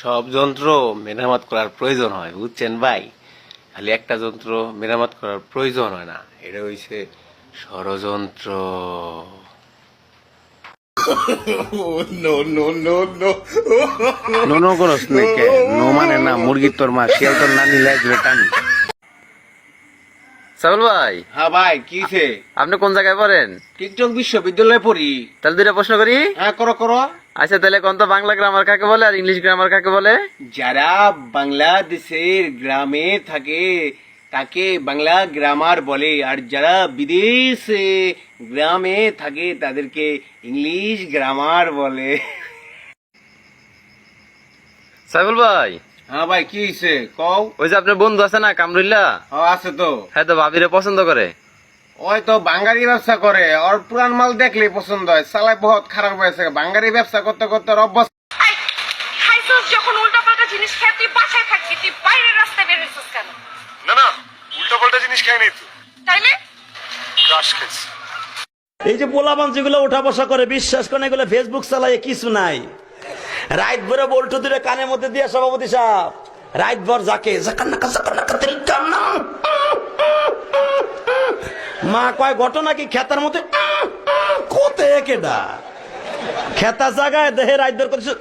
সব যন্ত্র মেরামত করার প্রয়োজন হয় বুঝছেন ভাই? খালি একটা যন্ত্র মেরামত করার প্রয়োজন হয় না এটা হইছে ষড়যন্ত্র। নো নো করস নাকি নো মানে না মুরগির তোর মা শিয়াল তোর নানি লাইজ টানি। সাবল ভাই? হ্যাঁ ভাই কিছে আপনি কোন জায়গায় পড়েন? টিকটক বিশ্ববিদ্যালয়ে পড়ি। তাহলে দুইটা প্রশ্ন করি। হ্যাঁ করো করো। আচ্ছা তাহলে কোন তো বাংলা গ্রামার কাকে বলে আর ইংলিশ গ্রামার কাকে বলে? যারা বাংলাদেশের গ্রামে থাকে তাকে বাংলা গ্রামার বলে। আর যারা বিদেশে গ্রামে থাকে তাদেরকে ইংলিশ গ্রামার বলে। সাইবুল ভাই? হ্যাঁ ভাই কি হয়েছে কও। ওই যে আপনার বন্ধু আছে না কামরুল্লাহ হ্যাঁ আছে তো। হ্যাঁ তো ভাবিরে পছন্দ করে? ওই তো বাঙ্গারি ব্যবসা করে। ওর পুরান মাল দেখলে পছন্দ হয়। সালাই বহুত খারাপ হয়েছে বাঙ্গারি ব্যবসা করতে করতে ওর অভ্যাস যখন উল্টাপাল্টা জিনিস খেয়ে তুই বাসায় থাকবি তুই বাইরে রাস্তায় বের হইছস কেন? না না উল্টা জিনিস খাইনি তো। তাইলে? ক্রাশ খাইছি। এই যে পোলাপান যেগুলো উঠা বসা করে বিশ্বাস করে এগুলো ফেসবুক চালায় কিছু নাই। রাত ভরে বল্টু দূরে কানের মধ্যে দিয়ে সভাপতি সাহেব রাত ভর যাকে। মা কয়, ঘটনা কি খেতার মধ্যে কোতে কেডা খেতা জায়গায় দেহে রাত ভর করছে।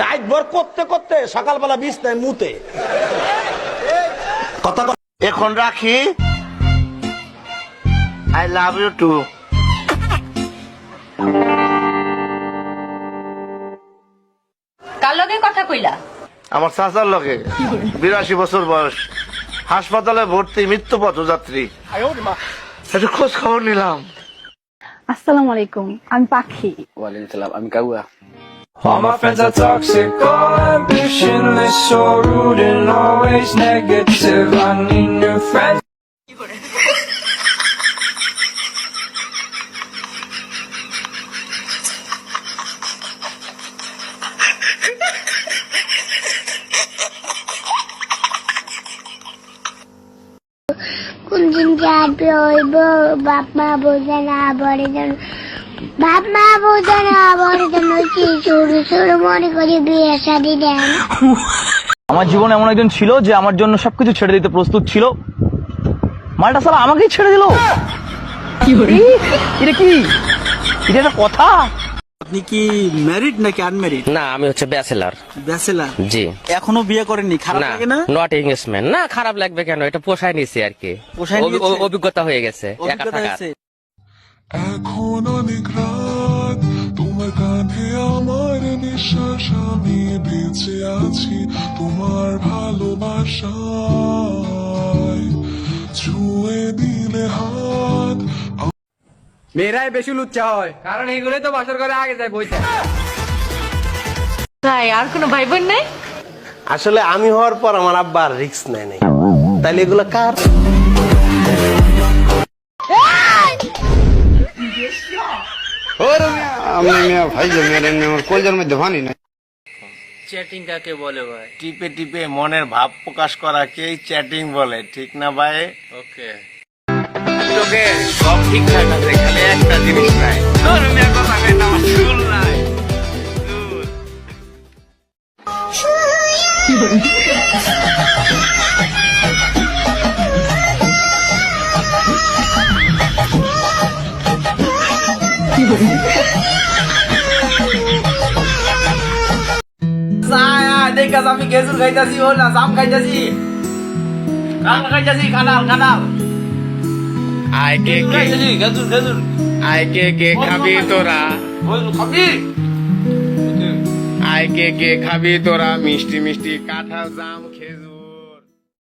রাত ভর করতে করতে সকালবেলা বিষ নেয় মুতে। কথা কথা এখন রাখি। আই লাভ ইউ টু কার লগে কথা কইলা? আমার চাচার লগে। বিরাশি বছর বয়স। হাসপাতালে ভর্তি মৃত্যু পথযাত্রী। একটু খোঁজ খবর নিলাম। আসসালামু আলাইকুম আমি পাখি। ওয়ালাইকুম সালাম আমি কাউয়া। All my friends are toxic, all ambitionless, so rude and always negative. I need new friends. হইব বাপ মা বোঝে না বড় জন বাপ মা বোঝে না বড় জন কি শুরু শুরু মনে করে বিয়ে শাদি দেন। আমার জীবনে এমন একজন ছিল যে আমার জন্য সবকিছু ছেড়ে দিতে প্রস্তুত ছিল। মালটা সালা আমাকেই ছেড়ে দিল। এটা কি? এটা একটা কথা? আপনি কি ম্যারিড নাকি আনম্যারিড না আমি হচ্ছে ব্যাচেলার ব্যাচেলার জি। এখনও বিয়ে করেননি? খারাপ না লাগে না? নট এঙ্গেজমেন্ট না খারাপ লাগবে কেন? এটা পোষায় নিছি আর কি। পোষায় অভি- অভিজ্ঞতা হয়ে গেছে একা আছে এখন অনেক রাত তোমার কাঁধে আমার নিঃশ্বাস আমি বেঁচে আছি তোমার ভালোবাসায়। মেয়েরাই বেশি লুচ্চা হয়। কারণ এইগুলোই তো বাসর করে আগে যায় বইতে। তাই আর কোনো ভাই বোন নাই? আসলে আমি হওয়ার পর আমার আব্বা আর রিক্স নেয় নাই। তাইলে এগুলো কার? চ্যাটিং কাকে বলে ভাই? টিপে টিপে মনের ভাব প্রকাশ করাকেই চ্যাটিং বলে ঠিক না ভাই? ওকে তোকে সব ঠিকঠাক আছে খালি একটা জিনিস নাই। তোর কথা নাই। চুল। আমি খেজুর খাইতাছি ও না, জাম খাইতাছি। খাইতাছি কানাল কানাল আয় কে কে আয় কে কে খাবি তোরা আয় কে কে খাবি তোরা মিষ্টি মিষ্টি কাঁঠাল জাম খেজুর